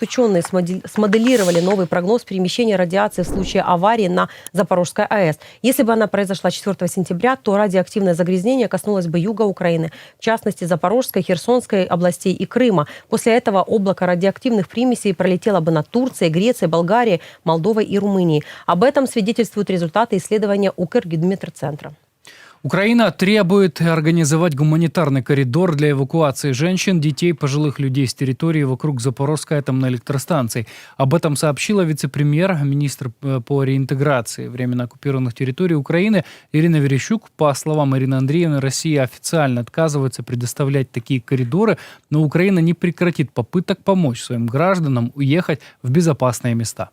Ученые смоделировали новый прогноз перемещения радиации в случае аварии на Запорожской АЭС. Если бы она произошла 4 сентября, то радиоактивное загрязнение коснулось бы юга Украины, в частности Запорожской, Херсонской областей и Крыма. После этого облако радиоактивных примесей пролетело бы над Турцией, Грецией, Болгарией, Молдовой и Румынией. Об этом свидетельствуют результаты исследования Укргидметцентра. Украина требует организовать гуманитарный коридор для эвакуации женщин, детей, пожилых людей с территории вокруг Запорожской атомной электростанции. Об этом сообщила вице-премьер, министр э, по реинтеграции временно оккупированных территорий Украины Ирина Верещук. По словам Ирины Андреевны, Россия официально отказывается предоставлять такие коридоры, но Украина не прекратит попыток помочь своим гражданам уехать в безопасные места.